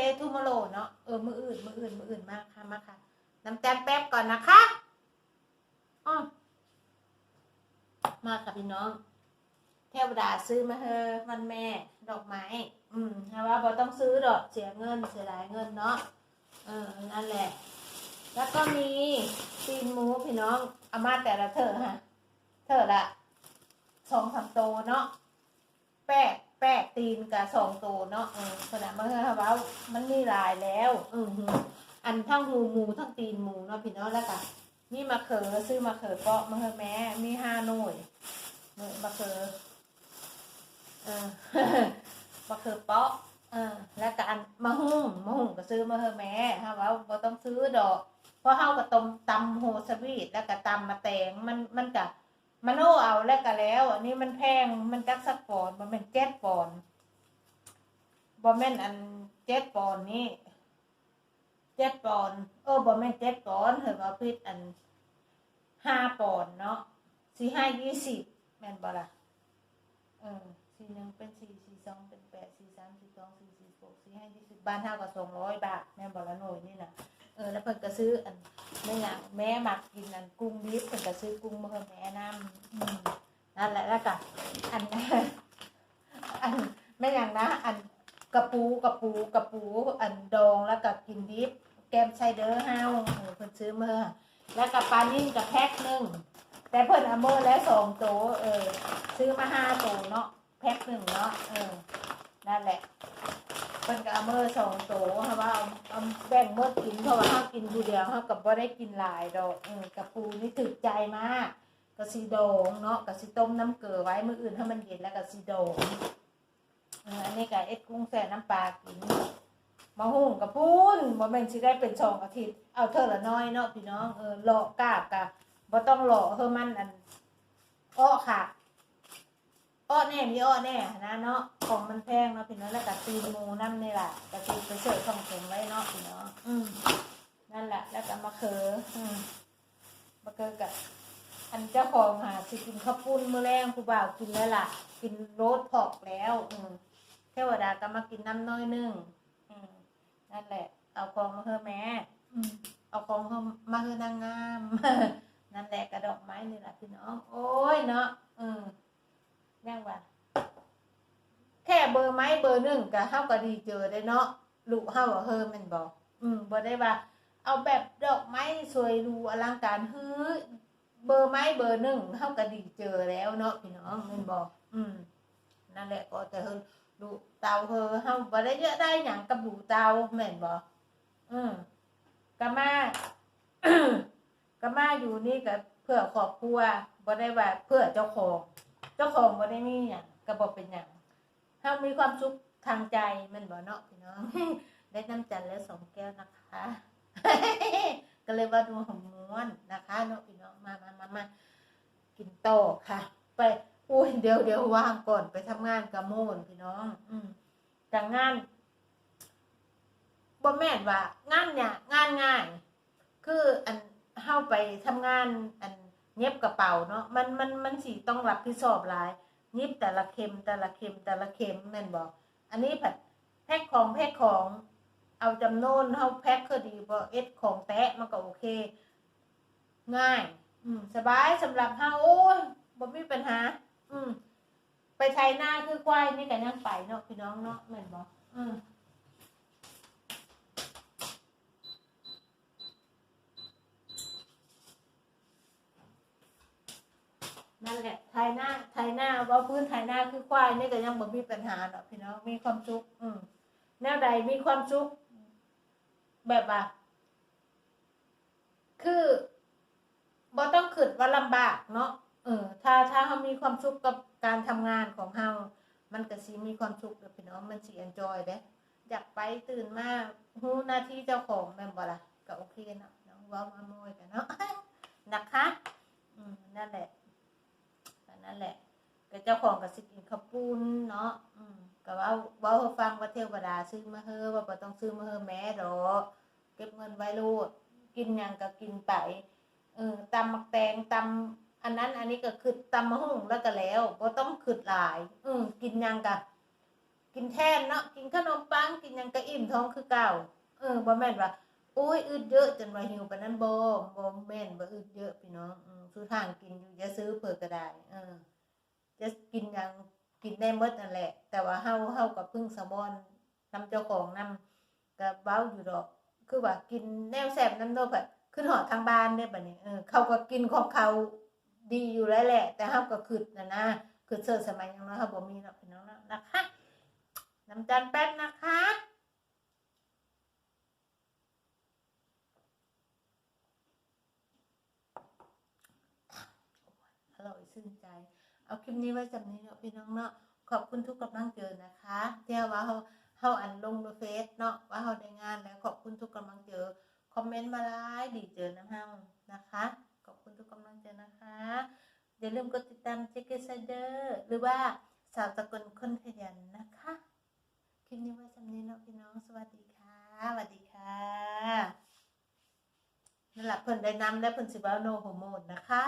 เดทูมโรเนาะเออมืออื่นมืออื่นมืออื่นมากค่ะมาค่ะ น้ำแตงแป๊บก่อนนะคะอ้อมาค่ะพี่น้อง เทวดาซื้อมาเฮอวันแม่ ดอกไม้ อืมแต่ว่าบอต้องซื้อดอกเสียเงินเสียดายเงินเนาะเออนั่นแหละ แล้วก็มีตีนหมูพี่น้องเอามาแต่ละเถอฮะเถอละสองสามโตเนาะแปะ แปะตีนกับสองโตเนาะเออขนาดมันก็ว่ามันมีหลายแล้วอือหืออันทั้งหูหมูทั้งตีนหมูเนาะพี่น้องแล้วก็นี่มะเขือซื้อมะเขือเปาะมะเขือแม้มีห้าหน่วยเนี่ยมะเขือเออมะเขือเปาะเออแล้วก็อันมะฮุ่งมะฮุ่งก็ซื้อมะเขือแม้ฮะว่าบ่ต้องซื้อดอกเพราะเฮาก็ต้มตำโฮสวีทแล้วก็ตำมาแตงมันมันก็ มันโอ้เอาแล้วก็แล้ว อันนี้มันแพงมันจักสักปอนด์บ่แม่นเจ็ดปอนด์บ่แม่นอันเจ็ดปอนนี่เจ็ดปอนเออบ่แม่นเจ็ดปอนเฮ้ยว่าผิดอันห้าปอนเนาะสี่ห้ายี่สิบแม่นบ่ล่ะเออสี่หนึ่งเป็นสี่สี่สองเป็นแปดสี่สามสี่สองสี่สี่หกสี่ห้ายี่สิบบ้านเท่ากับสองร้อยบาทแม่นบ่ละหน่วยนี่นะเออแล้วเพิ่นก็ซื้ออัน ไม่อยากแม่มักกินอันกุ้งดิบเพิ่นก็ซื้อกุ้งมาให้แม่น้ำอืมนั่นแหละแล้วก็อันอันไม่อย่างนะ อันกระปูกระปูกระปู อันดองแล้วก็กินดิบแกมไซเดอร์ห้าวเออเพิ่นซื้อมาแล้วก็ปลานิ่มกับแพ็คหนึงแต่เพิ่นเอาเมอร์แล้วสองโตวเออซื้อมาห้าโตวเนาะแพ็คหนึ่งเนาะเออนั่นแหละเพิ่นก็เอามือสองโตค่ะว่าเอาเอาแบ่งหมดกินเพราะว่าเฮากินผู้เดียวเฮาก็บ่ได้กินหลายดอกเอกับปูนี่ถึกใจมากก็สิโดงเนาะก็สิต้มน้ำเกลือไว้มื้ออื่นให้มันเย็นแล้วก็สิโดงอออันนี้ก็เอ็ดกุ้งแซ่น้ำปลากินมะฮุ่งกับปูนบ่แม่นสิได้เป็นสองอาทิตย์เอาเท่าละน้อยเนาะพี่น้องเออเลาะกาบกะบ่ต้องเลาะเฮามันอันอ้อค่ะ อ้อแน่มีอ้อแน่นะเนาะของมันแพงเนาะพี่น้องแล้วก็ตีนหมูน้ำนี่แหละกะตีไปเสิร์ฟของเข็งไว้เนาะพี่น้องอืมนั่นแหละแล้วก็มะเขืออืมมะเขือกับอันเจ้าของหาสิกินข้าวปุ้นมื้อแรงผู้บ่าวกินแล้วล่ะ กินโรสพอกแล้ว อืมเทวดาก็มากินน้ำน้อยนึงอืมนั่นแหละ เอาของมาเฮือแม่อืมเอาของมาเฮือนางงาม นั่นแหละกระดอกไม้นี่แหละพี่น้อง โอ้ยเนาะอืม ยังว่าแค่เบอร์ไม้เบอร์ หนึ่งก็เฮาก็ดีเจอได้เนาะลูกเฮาว่าเฮอแมันบอกอืมบ่ได้ว่า เอาแบบดอกไม้สวยดูอลังการเฮ้ยเบอร์ไม้เบอร์หนึ่งเฮาก็ดีเจอแล้วเนาะพี่น้องแม่นบอก อืมนั่นแหละก็แต่เฮอดูเตาเฮอเฮาบ่ได้เยอะได้หยังกับดูเตาแม่นบ่อืมก็มาก็มาอยู่นี่ก็เพื่อครอบครัวบ่ได้ว่าเพื่อเจ้าของ เจ้าของบ่ได้มีหยังก็บ่เป็นหยังถ้ามีความสุข ทางใจมันบ่เนาะพี่น้อง ได้น้ำจันแล้วสองแก้วนะคะ ก็เลยว่าดูหอมม้วนนะคะเนาะพี่น้องมามามามากินโตค่ะ ไปอุ้ยเดี๋ยวเดี๋ยวว่างก่อนไปทำงานกับโมนพี่น้อง อืมแต่งานบ่แม่นว่างานเนี่ยงานง่าย คืออันเฮาไปทำงานอันเย็บกระเป๋าเนาะมันมันมันสิต้องรับผิดชอบหลายเย็บแต่ละเข็มแต่ละเข็มแต่ละเข็มแม่นบอก อันนี้ผัดแพ็คของแพ็คของเอาจำนวนเฮาแพ็คคือดีบอเอสของแตะมันก็โอเค ง่าย อืม สบายสำหรับเฮาโอ้ยบ่มีปัญหา อืม ไปใช้หน้าคือควายนี่กันยังไปเนาะพี่น้องเนาะเหมือนบ่อืม นั่นแหละไทยหน้าไทยหน้าว่าพื้นไทยหน้าคือควายนี่ก็ยังบ่มีปัญหาเนาะพี่น้องมีความสุขอืมแนวใดมีความสุขแบบว่าคือบ่ต้องคิดว่าลำบากเนาะเออ ถ้าถ้าเฮามีความสุขกับการทำงานของเฮามันก็สิมีความสุขเด้อพี่น้องมันสิเอนจอยเด้อยากไปตื่นมาฮู้หน้าที่เจ้าของแม่นบ่ล่ะก็โอเคเนาะน้องเว้ามาโมยกันเนาะนะคะ อืมนั่นแหละ นั่นแหละก็เจ้าของก็สิกินข้าวปุ้นเนาะอืมก็ว่าเว่าฟังว่าเทวดาซื้อมาเฮอว่าบ่ต้องซื้อมาเฮอแม่ดอกเก็บเงินไว้โลดกินหยังก็กินไปเออตำมักแตงตำอันนั้นอันนี้ก็คือตำมะฮุ่งแล้วก็แล้วบ่ต้องขึ้นหลายอืมกินหยังก็กินแทนเนาะกินขนมปังกินหยังกระอิ่มท้องคือเก่าเออบ่แม่นว่า โอ้ยอึดเยอะจนว่าหิวปานนั้นบ่บ่แม่นบ่อึดเยอะพี่น้องอืมซื้อทางกินอยู่อย่าซื้อเผื่อก็ได้เออจะกินหยังกินได้หมดนั่นแหละ แต่ว่าเฮาเฮาก็พึ่งสะบอนนำเจ้าของนำก็เว้าอยู่ดอก คือว่ากินแนวแซ่บนำโดแบบขึ้นหอดทางบ้านเนี่ยบัดนี้เออเขาก็กินของเขาดีอยู่แล้วแหละ แต่เฮาก็คิดนะนะคือเสิร์สมัยยังน้อยเฮาบ่มีเนาะพี่น้องเนาะนะคะน้ำตาลแป๊บนะคะ อร่อย ชื่นใจ เอาคลิปนี้ไว้จำนี้เนาะพี่น้องเนาะขอบคุณทุกกำลังเจอนะคะเที่ว่าเขาเขาอันลงในเฟซเนาะว่าเขาได้งานแล้วขอบคุณทุกกำลังเจอคอมเมนต์มาไลายดีเจอน้ำเฮานะคะ ขอบคุณทุกกำลังเจอนะคะอย่าลืมกดติดตามเจเกซเดอร์หรือว่าสาวตะกลคนขยันนะคะคลิปนี้ไว้จำนี้เนาะพี่น้องสวัสดีค่ะสวัสดีค่ะนั่นแหละเพิ่นได้นำและเพิ่นสิบเอาโนโฮโมนนะคะ